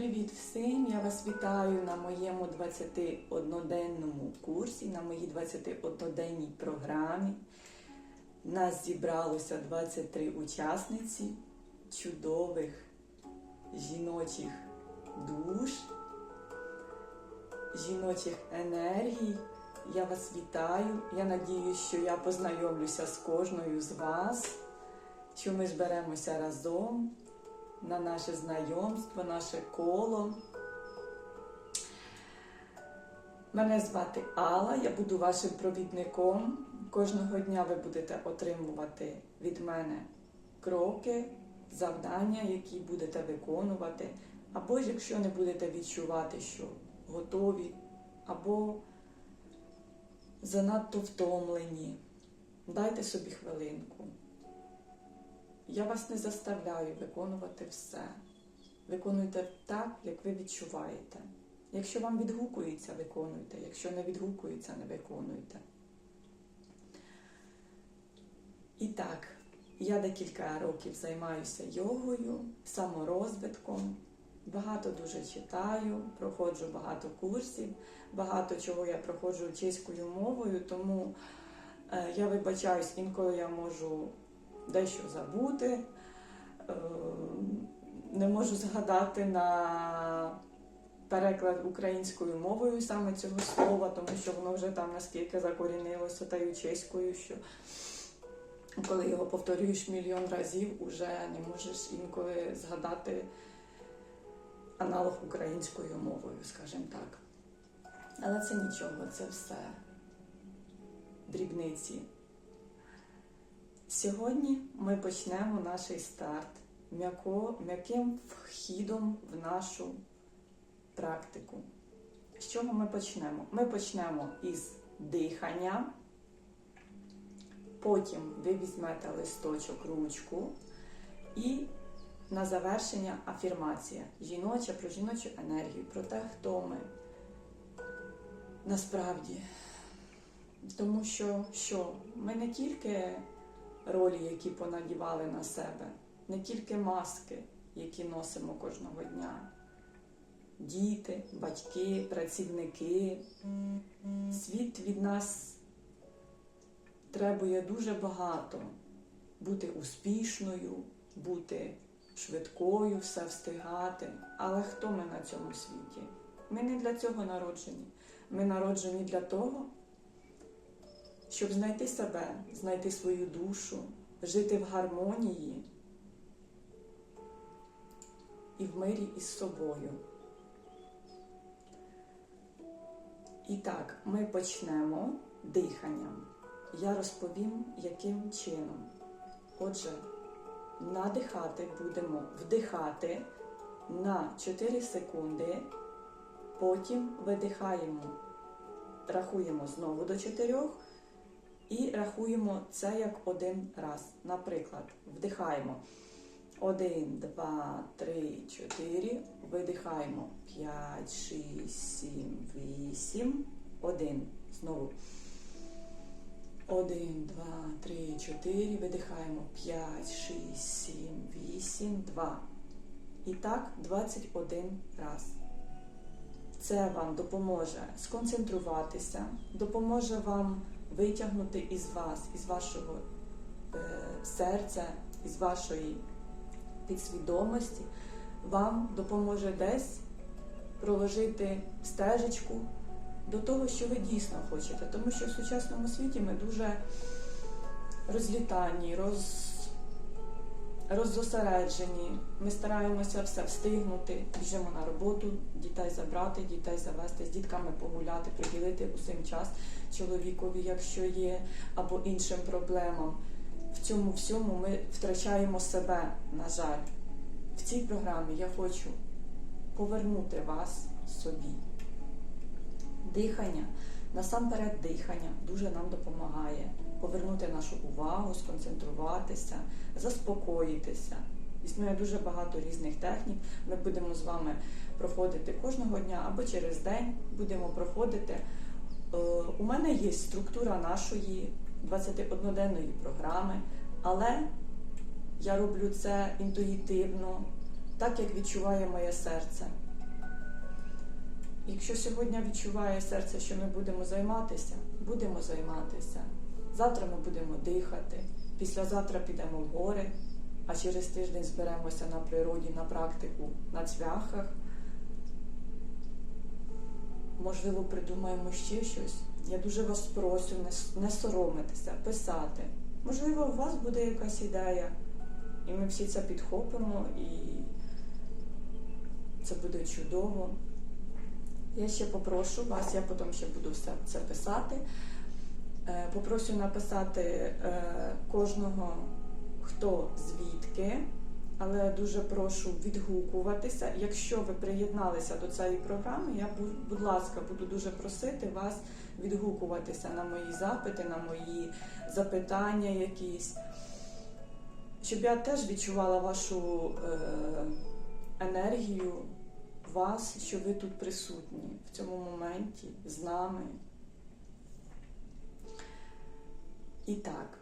Привіт всім! Я вас вітаю на моєму 21-денному курсі, на моїй 21-денній програмі. Нас зібралося 23 учасниці чудових жіночих душ, жіночих енергій. Я вас вітаю. Я надію, що я познайомлюся з кожною з вас, що ми зберемося разом на наше знайомство, наше коло. Мене звати Алла, я буду вашим провідником. Кожного дня ви будете отримувати від мене кроки, завдання, які будете виконувати. Або ж якщо не будете відчувати, що готові, або занадто втомлені, дайте собі хвилинку. Я вас не заставляю виконувати все. Виконуйте так, як ви відчуваєте. Якщо вам відгукується, виконуйте. Якщо не відгукується, не виконуйте. І так, я декілька років займаюся йогою, саморозвитком. Багато дуже читаю, проходжу багато курсів, багато чого я проходжу чеською мовою, тому е, я вибачаюсь, інколи я можу дещо забути, е, не можу згадати на переклад українською мовою саме цього слова, тому що воно вже там наскільки закорінилося таю чеською, що коли його повторюєш мільйон разів, уже не можеш інколи згадати аналог українською мовою, скажімо так. Але це нічого, це все дрібниці. Сьогодні ми почнемо наш старт м'яким вхідом в нашу практику. З чого ми почнемо? Ми почнемо із дихання, потім ви візьмете листочок, ручку і на завершення афірмація жіноча про жіночу енергію, про те, хто ми насправді. Тому що що? Ми не тільки ролі, які понадівали на себе, не тільки маски, які носимо кожного дня. Діти, батьки, працівники. Світ від нас требує дуже багато бути успішною, бути швидкою, все встигати. Але хто ми на цьому світі? Ми не для цього народжені. Ми народжені для того, щоб знайти себе, знайти свою душу, жити в гармонії і в мирі із собою. І так, ми почнемо диханням. Я розповім, яким чином. Отже, надихати будемо вдихати на 4 секунди, потім видихаємо, рахуємо знову до 4 і рахуємо це як один раз. Наприклад, вдихаємо 1, 2, 3, 4, видихаємо 5, 6, 7, 8, 1. Знову. 1, 2, 3, 4, видихаємо 5, 6, 7, 8, 2. І так 21 раз. Це вам допоможе сконцентруватися, допоможе вам витягнути із вас, із вашого е, серця, із вашої підсвідомості, вам допоможе десь проложити стежечку до того, що ви дійсно хочете. Тому що в сучасному світі ми дуже розлітані, роз... роззосереджені. Ми стараємося все встигнути, біжимо на роботу, дітей забрати, дітей завести, з дітками погуляти, приділити усім час чоловікові, якщо є, або іншим проблемам. В цьому всьому ми втрачаємо себе, на жаль. В цій програмі я хочу повернути вас собі. Дихання, насамперед дихання дуже нам допомагає повернути нашу увагу, сконцентруватися, заспокоїтися. Існує дуже багато різних технік. Ми будемо з вами проходити кожного дня або через день будемо проходити. Е, У мене є структура нашої 21-денної програми, але я роблю це інтуїтивно, так як відчуває моє серце. Якщо сьогодні відчуває серце, що ми будемо займатися, будемо займатися. Завтра ми будемо дихати, післязавтра підемо в гори, а через тиждень зберемося на природі на практику на цвяхах. Можливо, придумаємо ще щось. Я дуже вас прошу не, соромитися, писати. Можливо, у вас буде якась ідея, і ми всі це підхопимо, і це буде чудово. Я ще попрошу вас, я потім ще буду все це писати. Е, Попрошу написати е, кожного, хто звідки, але дуже прошу відгукуватися. Якщо ви приєдналися до цієї програми, я бу- будь ласка, буду дуже просити вас відгукуватися на мої запити, на мої запитання якісь, щоб я теж відчувала вашу е, енергію, вас, що ви тут присутні в цьому моменті з нами. І так,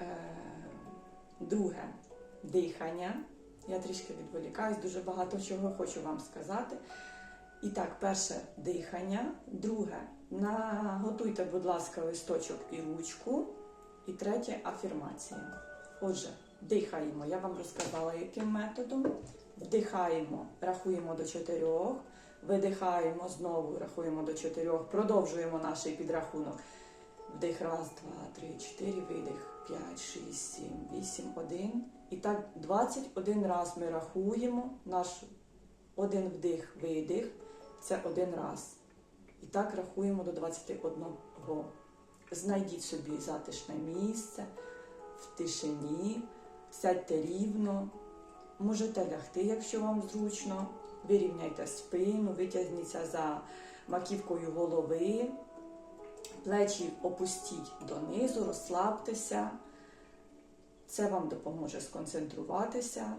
е, друге дихання. Я трішки відволікаюсь, дуже багато чого хочу вам сказати. І так, перше дихання. Друге, наготуйте, будь ласка, листочок і ручку. І третє афірмація. Отже, дихаємо. Я вам розказала, яким методом. Вдихаємо, рахуємо до чотирьох. Видихаємо знову, рахуємо до чотирьох. Продовжуємо наш підрахунок. Вдих, раз, два, три, чотири, видих, п'ять, шість, сім, вісім, один. І так 21 раз ми рахуємо наш один вдих, видих. Це один раз. І так рахуємо до 21. Знайдіть собі затишне місце в тишині, сядьте рівно, можете лягти, якщо вам зручно. Вирівняйте спину, витягніться за маківкою голови, плечі опустіть донизу, розслабтеся. Це вам допоможе сконцентруватися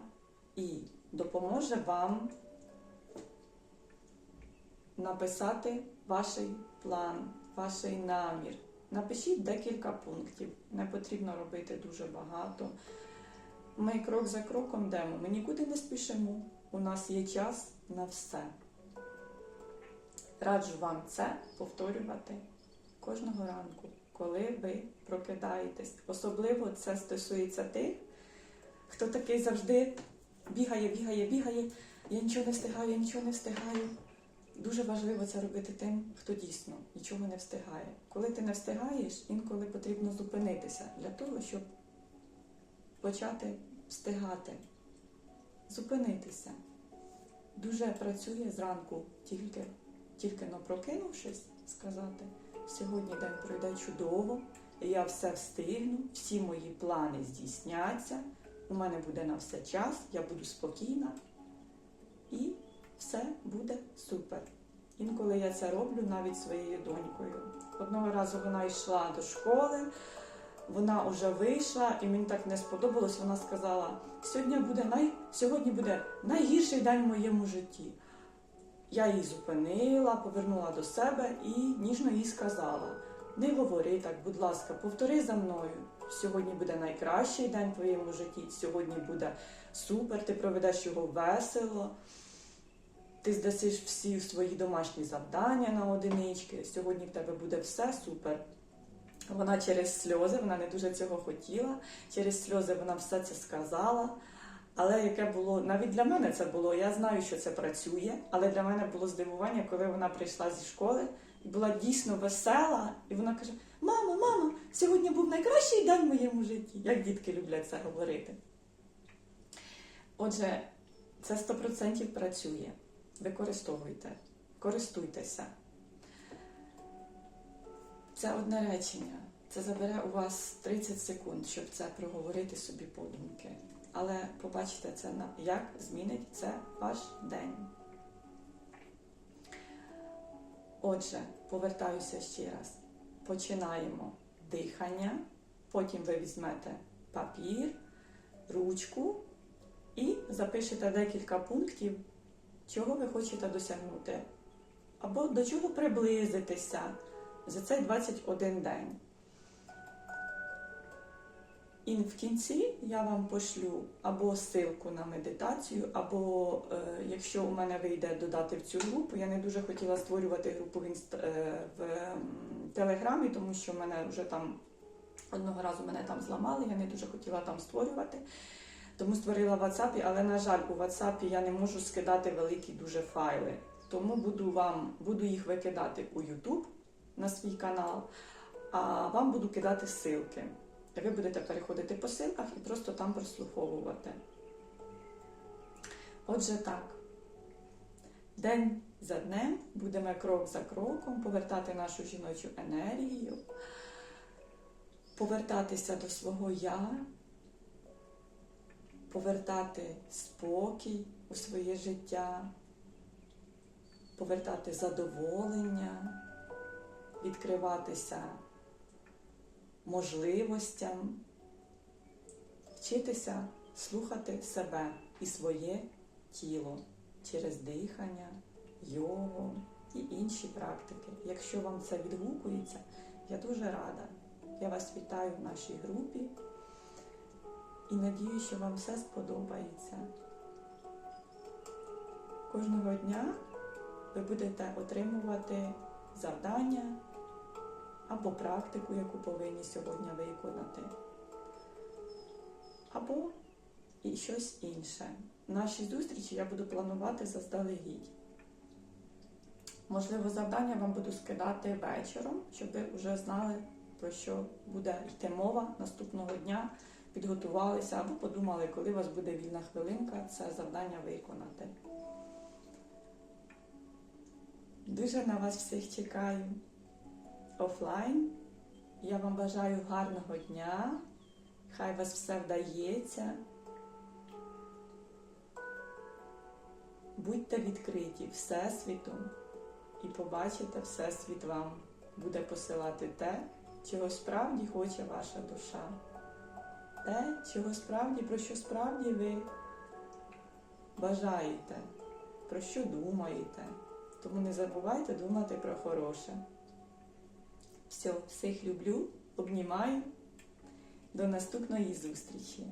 і допоможе вам написати ваш план, ваш намір. Напишіть декілька пунктів. Не потрібно робити дуже багато. Ми крок за кроком йдемо. Ми нікуди не спішимо. У нас є час на все. Раджу вам це повторювати кожного ранку, коли ви прокидаєтесь. Особливо це стосується тих, хто такий завжди бігає, бігає, бігає. Я нічого не встигаю, я нічого не встигаю. Дуже важливо це робити тим, хто дійсно нічого не встигає. Коли ти не встигаєш, інколи потрібно зупинитися для того, щоб почати встигати. Зупинитися. Дуже працює зранку, тільки, тільки но прокинувшись, сказати, сьогодні день пройде чудово, я все встигну, всі мої плани здійсняться, у мене буде на все час, я буду спокійна і все буде супер. Інколи я це роблю навіть своєю донькою. Одного разу вона йшла до школи, вона вже вийшла, і мені так не сподобалось. Вона сказала: сьогодні буде най... сьогодні буде найгірший день в моєму житті. Я її зупинила, повернула до себе і ніжно їй сказала: не говори так, будь ласка, повтори за мною. Сьогодні буде найкращий день в твоєму житті, сьогодні буде супер, ти проведеш його весело. Ти здасиш всі свої домашні завдання на одинички. Сьогодні в тебе буде все супер. Вона через сльози, вона не дуже цього хотіла. Через сльози вона все це сказала. Але яке було навіть для мене це було. Я знаю, що це працює, але для мене було здивування, коли вона прийшла зі школи і була дійсно весела, і вона каже: Мама, мама, сьогодні був найкращий день в моєму житті. Як дітки люблять це говорити. Отже, це 100% працює. Використовуйте, користуйтеся. Це одне речення. Це забере у вас 30 секунд, щоб це проговорити собі подумки. Але побачите це як змінить це ваш день. Отже, повертаюся ще раз. Починаємо дихання, потім ви візьмете папір, ручку і запишете декілька пунктів, чого ви хочете досягнути, або до чого приблизитися за цей 21 день. І в кінці я вам пошлю або ссылку на медитацію, або е, якщо у мене вийде додати в цю групу, я не дуже хотіла створювати групу в, інст... е, в Телеграмі, тому що мене вже там одного разу мене там зламали, я не дуже хотіла там створювати. Тому створила в WhatsApp, але на жаль, у WhatsApp я не можу скидати великі дуже файли. Тому буду вам буду їх викидати у YouTube на свій канал, а вам буду кидати ссылки. Ви будете переходити по ссылках і просто там прослуховувати. Отже, так. День за днем будемо крок за кроком повертати нашу жіночу енергію, повертатися до свого я, повертати спокій у своє життя, повертати задоволення, відкриватися можливостям, вчитися слухати себе і своє тіло через дихання, йогу і інші практики. Якщо вам це відгукується, я дуже рада. Я вас вітаю в нашій групі і надію, що вам все сподобається. Кожного дня ви будете отримувати завдання або практику, яку повинні сьогодні виконати, або і щось інше. Наші зустрічі я буду планувати заздалегідь. Можливо, завдання вам буду скидати вечором, щоб ви вже знали, про що буде йти мова наступного дня, підготувалися або подумали, коли у вас буде вільна хвилинка, це завдання виконати. Дуже на вас всіх чекаю офлайн. Я вам бажаю гарного дня. Хай вас все вдається. Будьте відкриті Всесвіту і побачите, Всесвіт вам буде посилати те, чого справді хоче ваша душа. Те, чого справді, про що справді ви бажаєте, про що думаєте. Тому не забувайте думати про хороше. Все, всіх люблю, обнімаю. До наступної зустрічі.